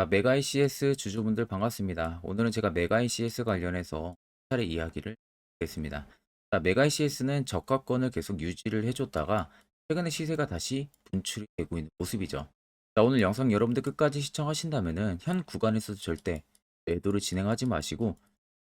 자, 메가 ICS 주주분들 반갑습니다. 오늘은 제가 메가 ICS 관련해서 차례 이야기를 하겠습니다. 자, 메가 ICS는 저가권을 계속 유지를 해줬다가 최근에 시세가 다시 분출이 되고 있는 모습이죠. 자, 오늘 영상 여러분들 끝까지 시청하신다면은 현 구간에서도 절대 매도를 진행하지 마시고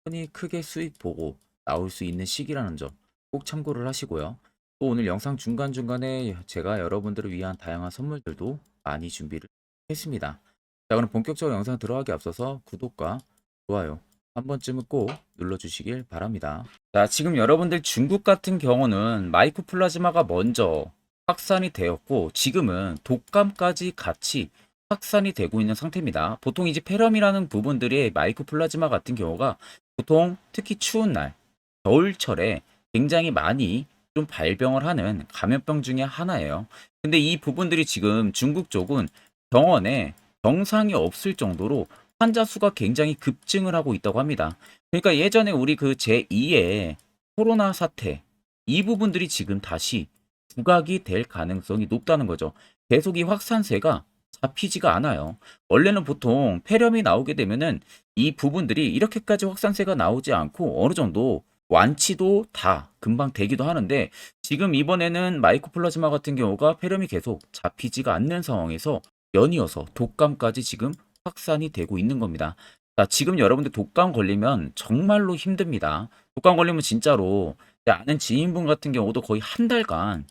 흔히 크게 수익 보고 나올 수 있는 시기라는 점 꼭 참고를 하시고요. 또 오늘 영상 중간중간에 제가 여러분들을 위한 다양한 선물들도 많이 준비를 했습니다. 자, 그럼 본격적으로 영상 들어가기 앞서서 구독과 좋아요 한 번쯤은 꼭 눌러주시길 바랍니다. 자, 지금 여러분들 중국 같은 경우는 마이크 플라즈마가 먼저 확산이 되었고 지금은 독감까지 같이 확산이 되고 있는 상태입니다. 보통 이제 폐렴이라는 부분들이 마이크 플라즈마 같은 경우가 보통 특히 추운 날, 겨울철에 굉장히 많이 좀 발병을 하는 감염병 중에 하나예요. 근데 이 부분들이 지금 중국 쪽은 병원에 병상이 없을 정도로 환자 수가 굉장히 급증을 하고 있다고 합니다. 그러니까 예전에 우리 그 제2의 코로나 사태 이 부분들이 지금 다시 부각이 될 가능성이 높다는 거죠. 계속 이 확산세가 잡히지가 않아요. 원래는 보통 폐렴이 나오게 되면은 이 부분들이 이렇게까지 확산세가 나오지 않고 어느 정도 완치도 다 금방 되기도 하는데 지금 이번에는 마이코플라즈마 같은 경우가 폐렴이 계속 잡히지가 않는 상황에서 연이어서 독감까지 지금 확산이 되고 있는 겁니다. 자, 지금 여러분들 독감 걸리면 정말로 힘듭니다. 독감 걸리면 진짜로 제 아는 지인분 같은 경우도 거의 한 달간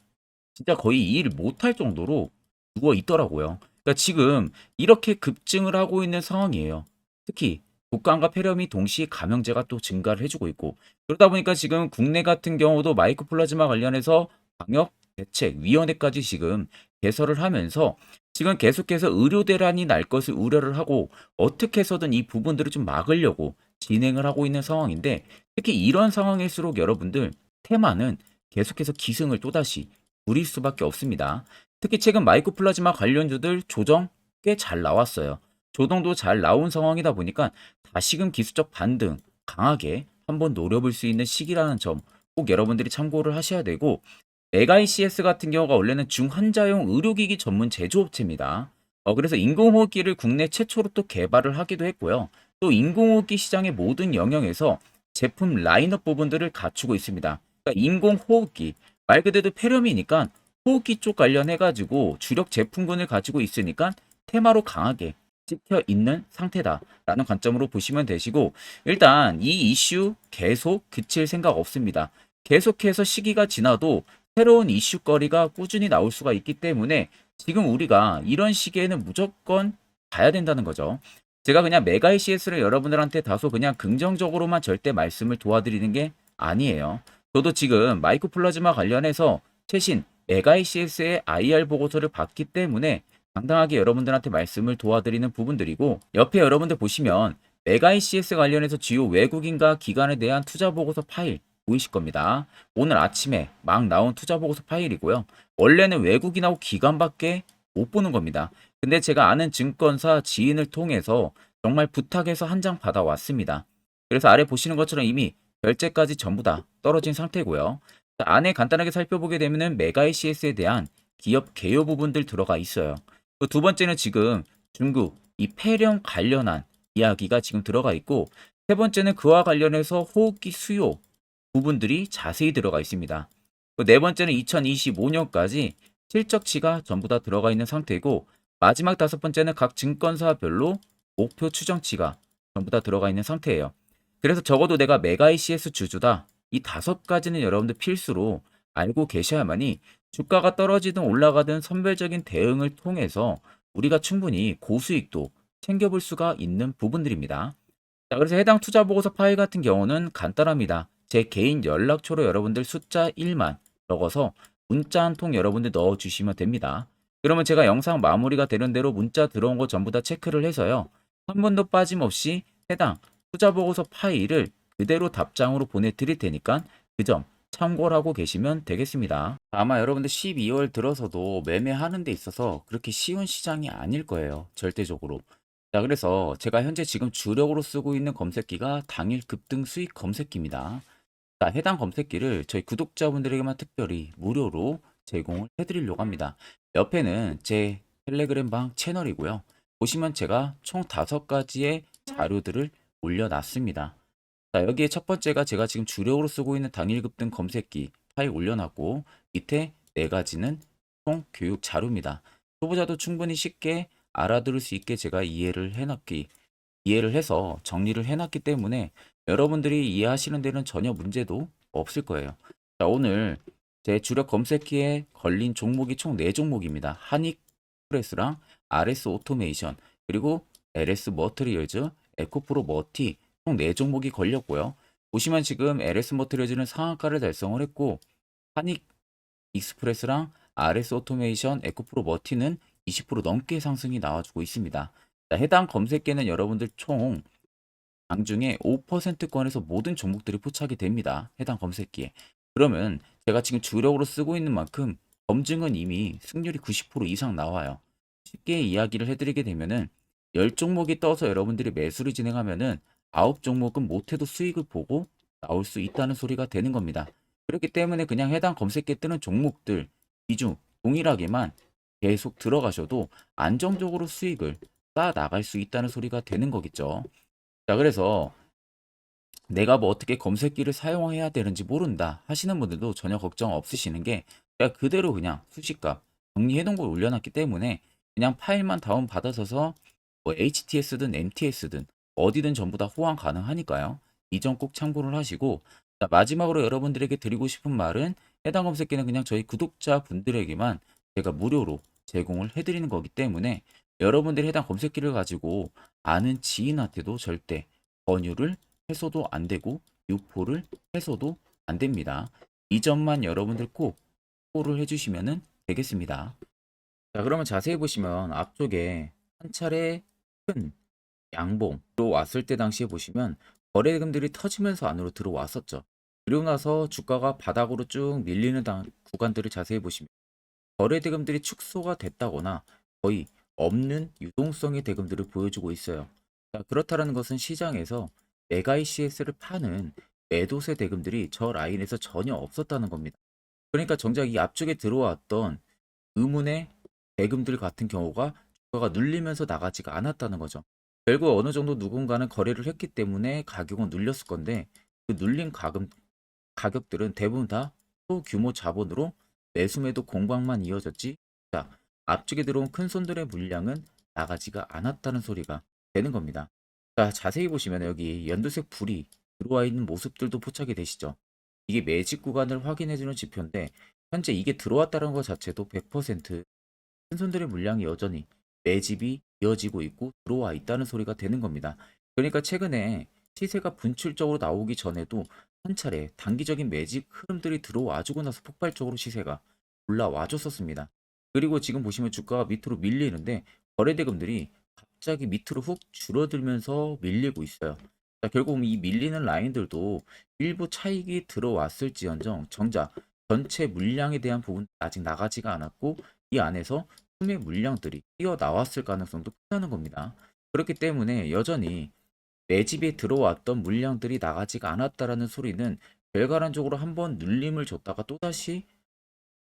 진짜 거의 이 일을 못할 정도로 누워 있더라고요. 그러니까 지금 이렇게 급증을 하고 있는 상황이에요. 특히 독감과 폐렴이 동시에 감염제가 또 증가를 해주고 있고 그러다 보니까 지금 국내 같은 경우도 마이크플라즈마 관련해서 방역 대책 위원회까지 지금 개설을 하면서 지금 계속해서 의료 대란이 날 것을 우려를 하고 어떻게 해서든 이 부분들을 좀 막으려고 진행을 하고 있는 상황인데 특히 이런 상황일수록 여러분들 테마는 계속해서 기승을 또다시 부릴 수밖에 없습니다. 특히 최근 마이크플라즈마 관련주들 조정 꽤 잘 나왔어요. 조정도 잘 나온 상황이다 보니까 다시금 기술적 반등 강하게 한번 노려볼 수 있는 시기라는 점 꼭 여러분들이 참고를 하셔야 되고 메가이CS 같은 경우가 원래는 중환자용 의료기기 전문 제조업체입니다. 어, 그래서 인공호흡기를 국내 최초로 또 개발을 하기도 했고요. 또 인공호흡기 시장의 모든 영역에서 제품 라인업 부분들을 갖추고 있습니다. 그러니까 인공호흡기 말 그대로 폐렴이니까 호흡기 쪽 관련해가지고 주력 제품군을 가지고 있으니까 테마로 강하게 찍혀 있는 상태다라는 관점으로 보시면 되시고 일단 이 이슈 계속 그칠 생각 없습니다. 계속해서 시기가 지나도 새로운 이슈거리가 꾸준히 나올 수가 있기 때문에 지금 우리가 이런 시기에는 무조건 봐야 된다는 거죠. 제가 그냥 메가 ICS를 여러분들한테 다소 그냥 긍정적으로만 절대 말씀을 도와드리는 게 아니에요. 저도 지금 마이크 플라즈마 관련해서 최신 메가 ICS의 IR 보고서를 봤기 때문에 당당하게 여러분들한테 말씀을 도와드리는 부분들이고 옆에 여러분들 보시면 메가 ICS 관련해서 주요 외국인과 기관에 대한 투자 보고서 파일 보이실 겁니다. 오늘 아침에 막 나온 투자 보고서 파일이고요. 원래는 외국인하고 기관밖에 못 보는 겁니다. 근데 제가 아는 증권사 지인을 통해서 정말 부탁해서 한 장 받아왔습니다. 그래서 아래 보시는 것처럼 이미 결제까지 전부 다 떨어진 상태고요. 자, 안에 간단하게 살펴보게 되면은 메가 ICS에 대한 기업 개요 부분들 들어가 있어요. 그두 번째는 지금 중국 이 폐렴 관련한 이야기가 지금 들어가 있고 세 번째는 그와 관련해서 호흡기 수요 부분들이 자세히 들어가 있습니다. 그네 번째는 2025년까지 실적치가 전부 다 들어가 있는 상태이고 마지막 다섯 번째는 각 증권사별로 목표 추정치가 전부 다 들어가 있는 상태예요. 그래서 적어도 내가 메가 ICS 주주다. 이 다섯 가지는 여러분들 필수로 알고 계셔야만이 주가가 떨어지든 올라가든 선별적인 대응을 통해서 우리가 충분히 고수익도 챙겨볼 수가 있는 부분들입니다. 자, 그래서 해당 투자 보고서 파일 같은 경우는 간단합니다. 제 개인 연락처로 여러분들 숫자 1만 적어서 문자 한 통 여러분들 넣어주시면 됩니다. 그러면 제가 영상 마무리가 되는 대로 문자 들어온 거 전부 다 체크를 해서요. 한 번도 빠짐없이 해당 투자 보고서 파일을 그대로 답장으로 보내드릴 테니까 그 점 참고를 하고 계시면 되겠습니다. 아마 여러분들 12월 들어서도 매매하는 데 있어서 그렇게 쉬운 시장이 아닐 거예요. 절대적으로. 자, 그래서 제가 현재 지금 주력으로 쓰고 있는 검색기가 당일 급등 수익 검색기입니다. 자, 해당 검색기를 저희 구독자분들에게만 특별히 무료로 제공을 해드리려고 합니다. 옆에는 제 텔레그램 방 채널이고요. 보시면 제가 총 다섯 가지의 자료들을 올려놨습니다. 자, 여기에 첫 번째가 제가 지금 주력으로 쓰고 있는 당일 급 등 검색기 파일 올려놨고 밑에 네 가지는 총 교육 자료입니다. 초보자도 충분히 쉽게 알아들을 수 있게 제가 이해를 해놨기 이해를 해서 정리를 해놨기 때문에 여러분들이 이해하시는 데는 전혀 문제도 없을 거예요. 자, 오늘 제 주력 검색기에 걸린 종목이 총 4종목입니다. 한익 프레스랑 RS 오토메이션, 그리고 LS 머트리얼즈, 에코프로 머티 총 4종목이 걸렸고요. 보시면 지금 LS 머트리얼즈는 상한가를 달성을 했고 한익 익스프레스랑 RS 오토메이션, 에코프로 머티는 20% 넘게 상승이 나와주고 있습니다. 자, 해당 검색계는 여러분들 총 장중에 5%권에서 모든 종목들이 포착이 됩니다. 해당 검색기에. 그러면 제가 지금 주력으로 쓰고 있는 만큼 검증은 이미 승률이 90% 이상 나와요. 쉽게 이야기를 해드리게 되면은 10종목이 떠서 여러분들이 매수를 진행하면은 9종목은 못해도 수익을 보고 나올 수 있다는 소리가 되는 겁니다. 그렇기 때문에 그냥 해당 검색기에 뜨는 종목들 비중 동일하게만 계속 들어가셔도 안정적으로 수익을 쌓아 나갈 수 있다는 소리가 되는 거겠죠. 자, 그래서 내가 뭐 어떻게 검색기를 사용해야 되는지 모른다 하시는 분들도 전혀 걱정 없으시는 게 제가 그대로 그냥 수식값 정리해 놓은 걸 올려놨기 때문에 그냥 파일만 다운 받아서서 뭐 HTS든 MTS든 어디든 전부 다 호환 가능하니까요. 이 점 꼭 참고를 하시고 자, 마지막으로 여러분들에게 드리고 싶은 말은 해당 검색기는 그냥 저희 구독자 분들에게만 제가 무료로 제공을 해드리는 거기 때문에 여러분들이 해당 검색기를 가지고 아는 지인한테도 절대 권유를 해서도 안 되고 유포를 해서도 안 됩니다. 이 점만 여러분들 꼭 호를 해주시면 되겠습니다. 자, 그러면 자세히 보시면 앞쪽에 한 차례 큰 양봉으로 왔을 때 당시에 보시면 거래금들이 터지면서 안으로 들어왔었죠. 그리고 나서 주가가 바닥으로 쭉 밀리는 당- 구간들을 자세히 보시면 거래 대금들이 축소가 됐다거나 거의 없는 유동성의 대금들을 보여주고 있어요. 자, 그렇다는 것은 시장에서 메가 ECS를 파는 매도세 대금들이 저 라인에서 전혀 없었다는 겁니다. 그러니까 정작 이 앞쪽에 들어왔던 의문의 대금들 같은 경우가 주가가 눌리면서 나가지가 않았다는 거죠. 결국 어느 정도 누군가는 거래를 했기 때문에 가격은 눌렸을 건데 그 눌린 가금, 가격들은 대부분 다 소규모 자본으로 매수매도 공방만 이어졌지 자, 앞쪽에 들어온 큰 손들의 물량은 나가지가 않았다는 소리가 되는 겁니다. 자, 자세히 보시면 여기 연두색 불이 들어와 있는 모습들도 포착이 되시죠. 이게 매집 구간을 확인해주는 지표인데 현재 이게 들어왔다는 것 자체도 100%큰 손들의 물량이 여전히 매집이 이어지고 있고 들어와 있다는 소리가 되는 겁니다. 그러니까 최근에 시세가 분출적으로 나오기 전에도 한 차례 단기적인 매집 흐름들이 들어와주고 나서 폭발적으로 시세가 올라와 줬었습니다. 그리고 지금 보시면 주가가 밑으로 밀리는데 거래대금들이 갑자기 밑으로 훅 줄어들면서 밀리고 있어요. 자, 결국 이 밀리는 라인들도 일부 차익이 들어왔을지언정 정작 전체 물량에 대한 부분 아직 나가지가 않았고 이 안에서 수매 물량들이 뛰어나왔을 가능성도 크다는 겁니다. 그렇기 때문에 여전히 매집에 들어왔던 물량들이 나가지가 않았다라는 소리는 결과론적으로 한번 눌림을 줬다가 또다시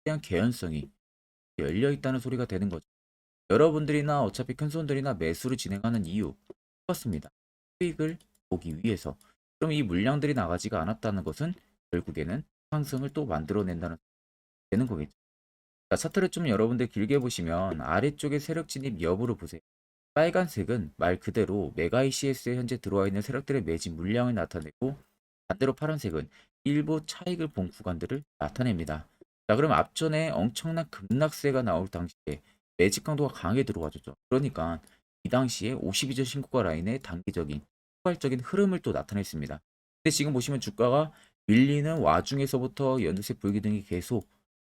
대한 개연성이 열려 있다는 소리가 되는 거죠. 여러분들이나 어차피 큰 손들이나 매수를 진행하는 이유 똑같습니다. 수익을 보기 위해서. 그럼 이 물량들이 나가지가 않았다는 것은 결국에는 상승을 또 만들어낸다는 되는 거겠죠. 자, 차트를 좀 여러분들 길게 보시면 아래쪽에 세력 진입 여부를 보세요. 빨간색은 말 그대로 메가 ECS에 현재 들어와 있는 세력들의 매집 물량을 나타내고 반대로 파란색은 일부 차익을 본 구간들을 나타냅니다. 자, 그럼 앞전에 엄청난 급락세가 나올 당시에 매집 강도가 강하게 들어와줬죠. 그러니까 이 당시에 52주 신고가 라인의 단기적인 폭발적인 흐름을 또 나타냈습니다. 근데 지금 보시면 주가가 밀리는 와중에서부터 연두색 불기둥이 계속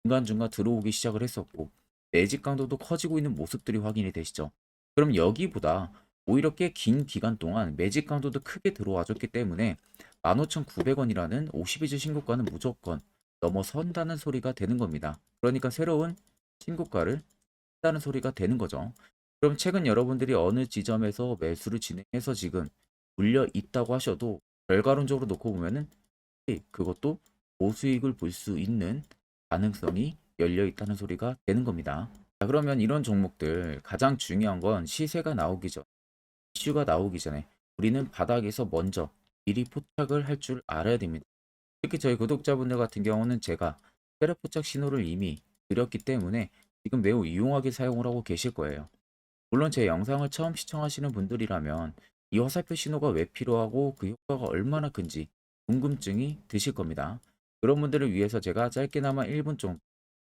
중간중간 들어오기 시작을 했었고 매집 강도도 커지고 있는 모습들이 확인이 되시죠. 그럼 여기보다 오히려 꽤 긴 기간 동안 매집 강도도 크게 들어와줬기 때문에 15,900원이라는 52주 신고가는 무조건 넘어선다는 소리가 되는 겁니다. 그러니까 새로운 신고가를 한다는 소리가 되는 거죠. 그럼 최근 여러분들이 어느 지점에서 매수를 진행해서 지금 물려 있다고 하셔도 결과론적으로 놓고 보면은 그것도 고수익을 볼 수 있는 가능성이 열려 있다는 소리가 되는 겁니다. 자, 그러면 이런 종목들 가장 중요한 건 시세가 나오기 전, 이슈가 나오기 전에 우리는 바닥에서 먼저 미리 포착을 할 줄 알아야 됩니다. 특히 저희 구독자분들 같은 경우는 제가 세력 포착 신호를 이미 드렸기 때문에 지금 매우 유용하게 사용을 하고 계실 거예요. 물론 제 영상을 처음 시청하시는 분들이라면 이 화살표 신호가 왜 필요하고 그 효과가 얼마나 큰지 궁금증이 드실 겁니다. 그런 분들을 위해서 제가 짧게나마 1분 정도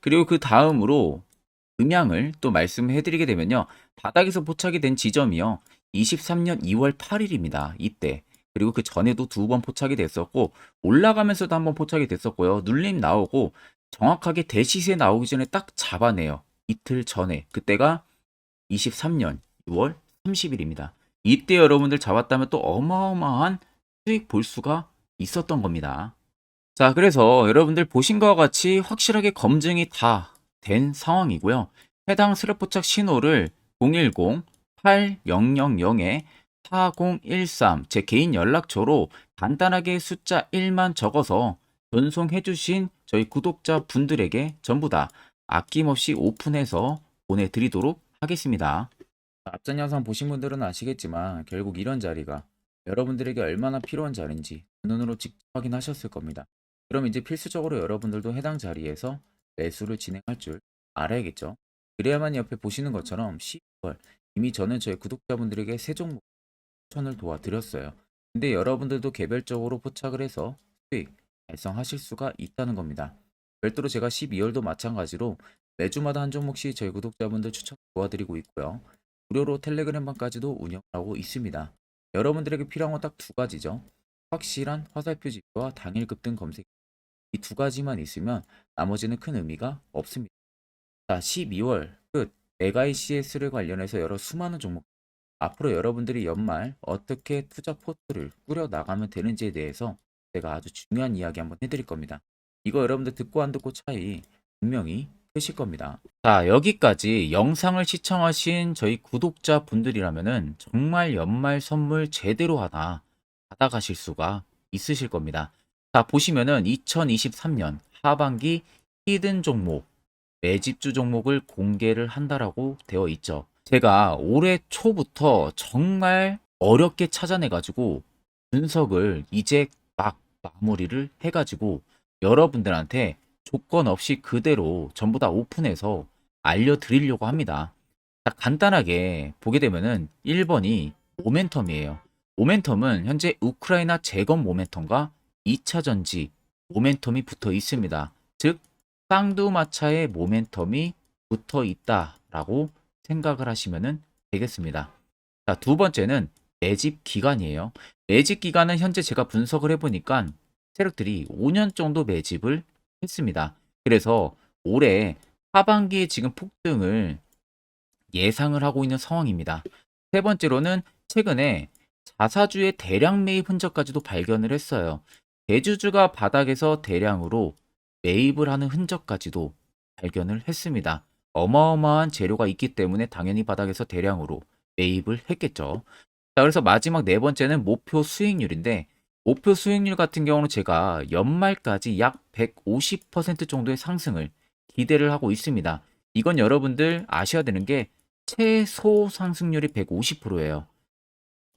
그리고 그 다음으로 음향을 또 말씀해 드리게 되면요. 바닥에서 포착이 된 지점이요. 23년 2월 8일입니다. 이때. 그리고 그 전에도 두 번 포착이 됐었고 올라가면서도 한 번 포착이 됐었고요. 눌림 나오고 정확하게 대시세 나오기 전에 딱 잡아내요. 이틀 전에. 그때가 23년 6월 30일입니다. 이때 여러분들 잡았다면 또 어마어마한 수익 볼 수가 있었던 겁니다. 자, 그래서 여러분들 보신 것과 같이 확실하게 검증이 다 된 상황이고요. 해당 스레포착 신호를 010-8000-4013 제 개인 연락처로 간단하게 숫자 1만 적어서 전송해 주신 저희 구독자 분들에게 전부 다 아낌없이 오픈해서 보내드리도록 하겠습니다. 앞전 영상 보신 분들은 아시겠지만 결국 이런 자리가 여러분들에게 얼마나 필요한 자리인지 눈으로 직접 확인하셨을 겁니다. 그럼 이제 필수적으로 여러분들도 해당 자리에서 매수를 진행할 줄 알아야겠죠. 그래야만 옆에 보시는 것처럼 12월 이미 저는 저희 구독자분들에게 세 종목 추천을 도와드렸어요. 근데 여러분들도 개별적으로 포착을 해서 수익 달성하실 수가 있다는 겁니다. 별도로 제가 12월도 마찬가지로 매주마다 한 종목씩 저희 구독자분들 추천 도와드리고 있고요. 무료로 텔레그램방까지도 운영하고 있습니다. 여러분들에게 필요한 건 딱 두 가지죠. 확실한 화살표 지표와 당일 급 등 검색. 이 두 가지만 있으면 나머지는 큰 의미가 없습니다. 자, 12월 끝 메가이 CS를 관련해서 여러 수많은 종목 앞으로 여러분들이 연말 어떻게 투자 포트를 꾸려 나가면 되는지에 대해서 제가 아주 중요한 이야기 한번 해드릴 겁니다. 이거 여러분들 듣고 안 듣고 차이 분명히 크실 겁니다. 자, 여기까지 영상을 시청하신 저희 구독자 분들이라면은 정말 연말 선물 제대로 하나 받아가실 수가 있으실 겁니다. 자, 보시면은 2023년 하반기 히든 종목, 매집주 종목을 공개를 한다라고 되어 있죠. 제가 올해 초부터 정말 어렵게 찾아내가지고 분석을 이제 막 마무리를 해가지고 여러분들한테 조건 없이 그대로 전부 다 오픈해서 알려드리려고 합니다. 자, 간단하게 보게 되면은 1번이 모멘텀이에요. 모멘텀은 현재 우크라이나 재건 모멘텀과 2차 전지 모멘텀이 붙어 있습니다. 즉 쌍두마차의 모멘텀이 붙어 있다라고 생각을 하시면 되겠습니다. 자, 두 번째는 매집 기간이에요. 매집 기간은 현재 제가 분석을 해보니까 세력들이 5년 정도 매집을 했습니다. 그래서 올해 하반기에 지금 폭등을 예상을 하고 있는 상황입니다. 세 번째로는 최근에 자사주의 대량 매입 흔적까지도 발견을 했어요. 대주주가 바닥에서 대량으로 매입을 하는 흔적까지도 발견을 했습니다. 어마어마한 재료가 있기 때문에 당연히 바닥에서 대량으로 매입을 했겠죠. 자, 그래서 마지막 네 번째는 목표 수익률인데 목표 수익률 같은 경우는 제가 연말까지 약 150% 정도의 상승을 기대를 하고 있습니다. 이건 여러분들 아셔야 되는 게 최소 상승률이 150%예요.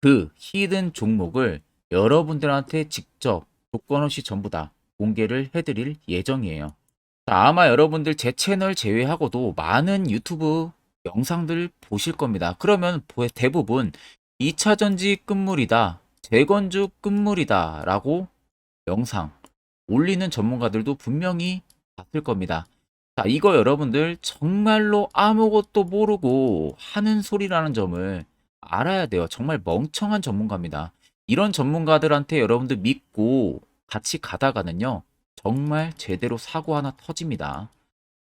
그 히든 종목을 여러분들한테 직접 조건 없이 전부 다 공개를 해드릴 예정이에요. 자, 아마 여러분들 제 채널 제외하고도 많은 유튜브 영상들 보실 겁니다. 그러면 보- 대부분 2차 전지 끝물이다, 재건주 끝물이다 라고 영상 올리는 전문가들도 분명히 봤을 겁니다. 자, 이거 여러분들 정말로 아무것도 모르고 하는 소리라는 점을 알아야 돼요. 정말 멍청한 전문가입니다. 이런 전문가들한테 여러분들 믿고 같이 가다가는요, 정말 제대로 사고 하나 터집니다.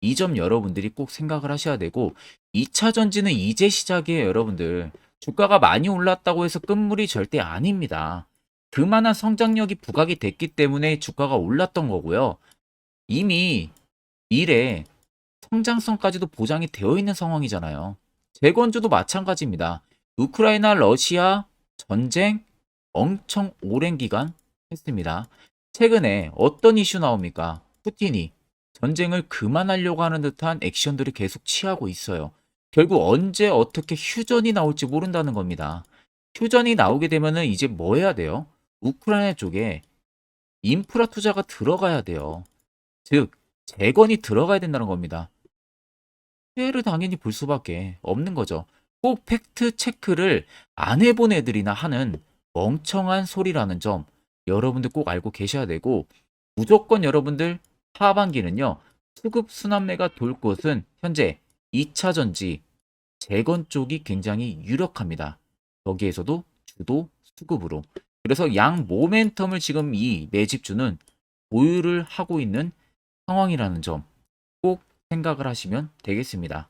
이 점 여러분들이 꼭 생각을 하셔야 되고, 2차 전지는 이제 시작이에요, 여러분들. 주가가 많이 올랐다고 해서 끝물이 절대 아닙니다. 그만한 성장력이 부각이 됐기 때문에 주가가 올랐던 거고요. 이미 미래 성장성까지도 보장이 되어 있는 상황이잖아요. 재건주도 마찬가지입니다. 우크라이나 러시아 전쟁 엄청 오랜 기간 했습니다. 최근에 어떤 이슈 나옵니까? 푸틴이 전쟁을 그만하려고 하는 듯한 액션들을 계속 취하고 있어요. 결국 언제 어떻게 휴전이 나올지 모른다는 겁니다. 휴전이 나오게 되면은 이제 뭐 해야 돼요? 우크라이나 쪽에 인프라 투자가 들어가야 돼요. 즉, 재건이 들어가야 된다는 겁니다. 피해를 당연히 볼 수밖에 없는 거죠. 꼭 팩트 체크를 안 해본 애들이나 하는 멍청한 소리라는 점 여러분들 꼭 알고 계셔야 되고 무조건 여러분들 하반기는요 수급 순환매가 돌 곳은 현재 2차 전지 재건 쪽이 굉장히 유력합니다. 거기에서도 주도 수급으로 그래서 양 모멘텀을 지금 이 매집주는 보유를 하고 있는 상황이라는 점 꼭 생각을 하시면 되겠습니다.